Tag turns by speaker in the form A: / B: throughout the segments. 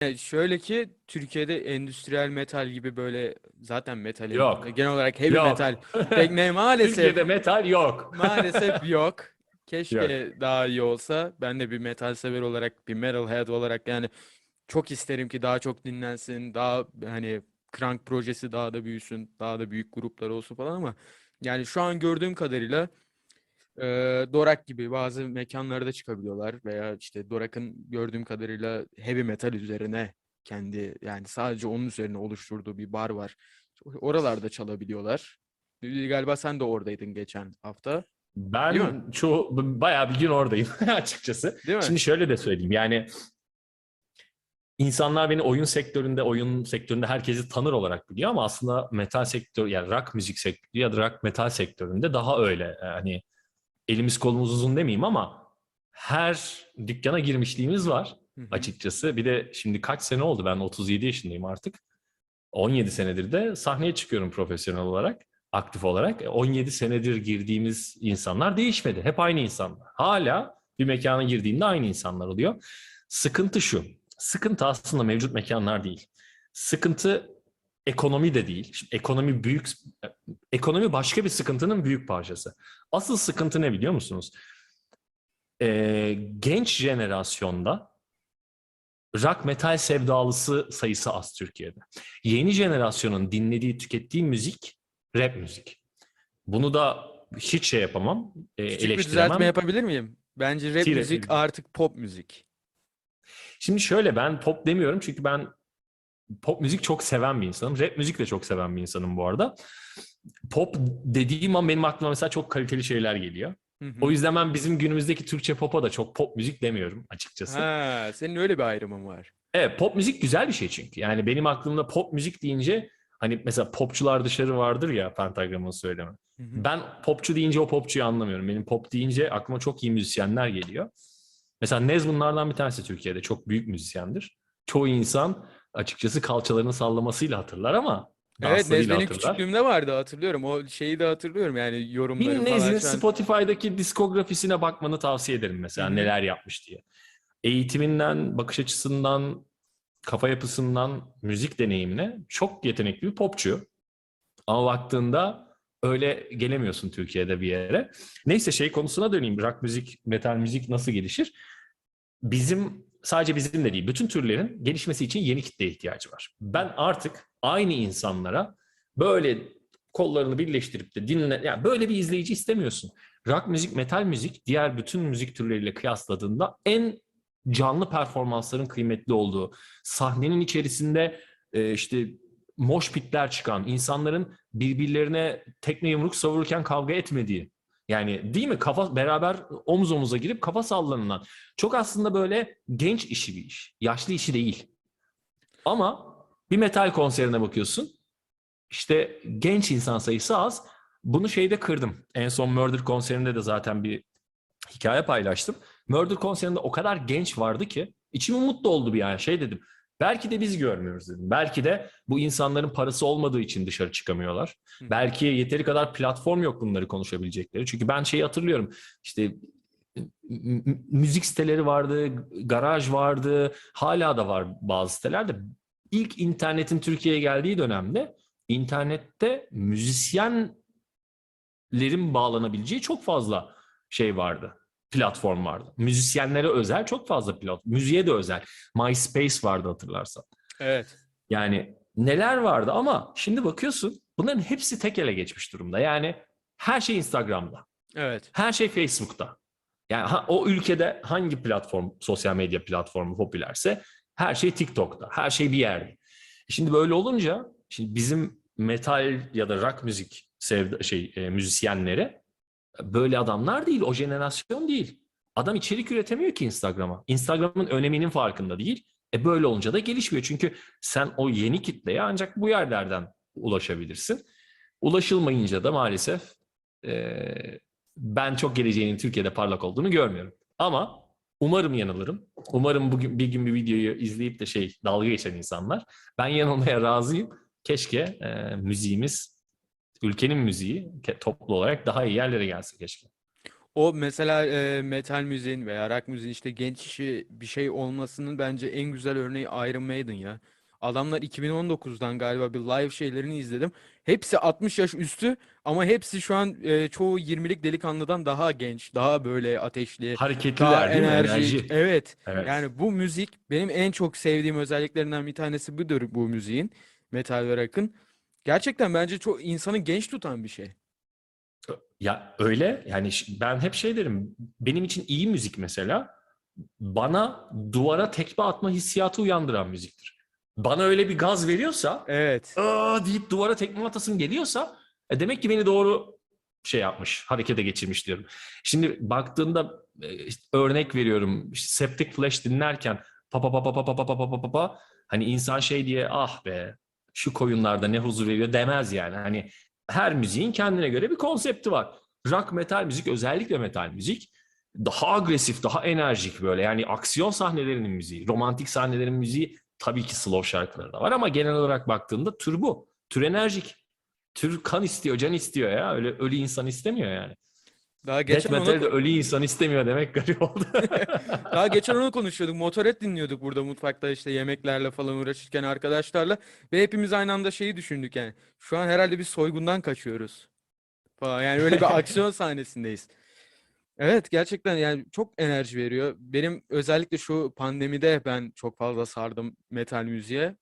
A: Yani şöyle ki Türkiye'de endüstriyel metal gibi böyle zaten metalin
B: Yok.
A: genel olarak heavy
B: Yok.
A: metal pek ne maalesef
B: Türkiye'de metal yok.
A: maalesef yok. Keşke daha iyi olsa. Ben de bir metal sever olarak, bir metalhead olarak yani çok isterim ki daha çok dinlensin, daha hani Crank projesi daha da büyüsün, daha da büyük gruplar olsun falan ama yani şu an gördüğüm kadarıyla e, Dorak gibi bazı mekanlarda çıkabiliyorlar veya işte Dorak'ın gördüğüm kadarıyla heavy metal üzerine kendi yani sadece onun üzerine oluşturduğu bir bar var. Oralarda çalabiliyorlar. Galiba sen de oradaydın geçen hafta.
B: Ben çoğu bayağı bir gün oradayım açıkçası.
A: Değil mi?
B: Şimdi şöyle de söyleyeyim yani insanlar beni oyun sektöründe, oyun sektöründe herkesi tanır olarak biliyor ama aslında metal sektör yani rock müzik sektörü ya da rock metal sektöründe daha öyle. Yani elimiz kolumuz uzun demeyeyim ama her dükkana girmişliğimiz var açıkçası. Bir de şimdi kaç sene oldu ben 37 yaşındayım artık. 17 senedir de sahneye çıkıyorum profesyonel olarak, aktif olarak. E, 17 senedir girdiğimiz insanlar değişmedi. Hep aynı insanlar. Hala bir mekana girdiğinde aynı insanlar oluyor. Sıkıntı şu. Sıkıntı aslında mevcut mekanlar değil. Sıkıntı ekonomi de değil. Şimdi ekonomi büyük ekonomi başka bir sıkıntının büyük parçası. Asıl sıkıntı ne biliyor musunuz? Ee, genç jenerasyonda rock metal sevdalısı sayısı az Türkiye'de. Yeni jenerasyonun dinlediği, tükettiği müzik rap müzik. Bunu da hiç şey yapamam, e,
A: Küçük bir
B: eleştiremem.
A: düzeltme yapabilir miyim? Bence rap
B: Tire-
A: müzik artık pop müzik.
B: Şimdi şöyle ben pop demiyorum çünkü ben pop müzik çok seven bir insanım. Rap müzik de çok seven bir insanım bu arada. Pop dediğim an benim aklıma mesela çok kaliteli şeyler geliyor.
A: Hı hı.
B: O yüzden ben bizim günümüzdeki Türkçe pop'a da çok pop müzik demiyorum açıkçası.
A: Ha, senin öyle bir ayrımın var.
B: Evet pop müzik güzel bir şey çünkü. Yani benim aklımda pop müzik deyince hani mesela popçular dışarı vardır ya Pentagram'ın söylemi.
A: Hı hı.
B: Ben popçu deyince o popçuyu anlamıyorum. Benim pop deyince aklıma çok iyi müzisyenler geliyor. Mesela Nez bunlardan bir tanesi Türkiye'de. Çok büyük müzisyendir. Çoğu insan açıkçası kalçalarını sallamasıyla hatırlar ama
A: Evet,
B: hatırlar.
A: küçüklüğümde vardı hatırlıyorum. O şeyi de hatırlıyorum yani yorumları
B: Bir
A: falan an-
B: Spotify'daki diskografisine bakmanı tavsiye ederim mesela
A: Hı hı.
B: neler yapmış diye. Eğitiminden, bakış açısından, kafa yapısından, müzik deneyimine çok yetenekli bir popçu. Ama baktığında öyle gelemiyorsun Türkiye'de bir yere. Neyse şey konusuna döneyim. Rock müzik, metal müzik nasıl gelişir? Bizim sadece bizim de değil, bütün türlerin gelişmesi için yeni kitleye ihtiyacı var. Ben artık aynı insanlara böyle kollarını birleştirip de dinle, yani böyle bir izleyici istemiyorsun. Rock müzik, metal müzik diğer bütün müzik türleriyle kıyasladığında en canlı performansların kıymetli olduğu, sahnenin içerisinde e, işte mosh pitler çıkan, insanların birbirlerine tekme yumruk savururken kavga etmediği. Yani değil mi? Kafa beraber omuz omuza girip kafa sallanılan. Çok aslında böyle genç işi bir iş. Yaşlı işi değil. Ama bir metal konserine bakıyorsun. İşte genç insan sayısı az. Bunu şeyde kırdım. En son Murder konserinde de zaten bir hikaye paylaştım. Murder konserinde o kadar genç vardı ki içim mutlu oldu bir yani şey dedim. Belki de biz görmüyoruz dedim. Belki de bu insanların parası olmadığı için dışarı çıkamıyorlar.
A: Hı.
B: Belki yeteri kadar platform yok bunları konuşabilecekleri. Çünkü ben şeyi hatırlıyorum. İşte müzik siteleri vardı, garaj vardı, hala da var bazı sitelerde. İlk internetin Türkiye'ye geldiği dönemde internette müzisyenlerin bağlanabileceği çok fazla şey vardı. Platform vardı. Müzisyenlere özel çok fazla platform. Müziğe de özel. MySpace vardı hatırlarsan.
A: Evet.
B: Yani neler vardı ama şimdi bakıyorsun bunların hepsi tek ele geçmiş durumda. Yani her şey Instagram'da.
A: Evet.
B: Her şey Facebook'ta. Yani ha- o ülkede hangi platform, sosyal medya platformu popülerse her şey TikTok'ta. Her şey bir yerde. Şimdi böyle olunca şimdi bizim metal ya da rock müzik sevda, şey e, müzisyenleri böyle adamlar değil, o jenerasyon değil. Adam içerik üretemiyor ki Instagram'a. Instagram'ın öneminin farkında değil. E böyle olunca da gelişmiyor. Çünkü sen o yeni kitleye ancak bu yerlerden ulaşabilirsin. Ulaşılmayınca da maalesef e, ben çok geleceğinin Türkiye'de parlak olduğunu görmüyorum. Ama umarım yanılırım. Umarım bugün bir gün bir videoyu izleyip de şey dalga geçen insanlar. Ben yanılmaya razıyım. Keşke e, müziğimiz, ülkenin müziği toplu olarak daha iyi yerlere gelse keşke.
A: O mesela e, metal müziğin veya rock müziğin işte genç işi bir şey olmasının bence en güzel örneği Iron Maiden ya. Adamlar 2019'dan galiba bir live şeylerini izledim. Hepsi 60 yaş üstü ama hepsi şu an e, çoğu 20'lik delikanlıdan daha genç, daha böyle ateşli, daha
B: Hareketliler değil mi?
A: enerjik.
B: Enerji.
A: Evet.
B: Evet.
A: Yani bu müzik benim en çok sevdiğim özelliklerinden bir tanesi budur bu müziğin. Metal ve rock'ın. Gerçekten bence çok insanı genç tutan bir şey.
B: Ya öyle yani ben hep şey derim benim için iyi müzik mesela bana duvara tekme atma hissiyatı uyandıran müziktir. Bana öyle bir gaz veriyorsa
A: Evet.
B: aa deyip duvara tekme atasım geliyorsa e demek ki beni doğru şey yapmış, harekete geçirmiş diyorum. Şimdi baktığında e, işte örnek veriyorum işte Septic Flesh dinlerken pa pa pa pa pa pa pa pa pa pa pa hani insan şey diye ah be şu koyunlarda ne huzur veriyor demez yani. Hani her müziğin kendine göre bir konsepti var. Rock metal müzik özellikle metal müzik daha agresif, daha enerjik böyle. Yani aksiyon sahnelerinin müziği, romantik sahnelerin müziği tabii ki slow şarkıları da var ama genel olarak baktığında tür bu. Tür enerjik. Tür kan istiyor, can istiyor ya. Öyle ölü insan istemiyor yani.
A: Daha
B: Death
A: geçen onu
B: metal de ölü insan istemiyor demek garip oldu.
A: Daha geçen onu konuşuyorduk. Motorhead dinliyorduk burada mutfakta işte yemeklerle falan uğraşırken arkadaşlarla ve hepimiz aynı anda şeyi düşündük yani. Şu an herhalde bir soygundan kaçıyoruz falan. Yani öyle bir aksiyon sahnesindeyiz. Evet gerçekten yani çok enerji veriyor. Benim özellikle şu pandemide ben çok fazla sardım metal müziğe.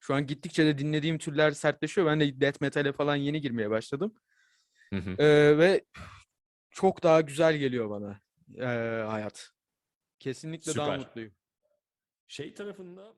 A: Şu an gittikçe de dinlediğim türler sertleşiyor. Ben de death metal'e falan yeni girmeye başladım.
B: Hı hı.
A: Ee, ve çok daha güzel geliyor bana ee, hayat. Kesinlikle daha
B: Süper.
A: mutluyum.
B: şey tarafında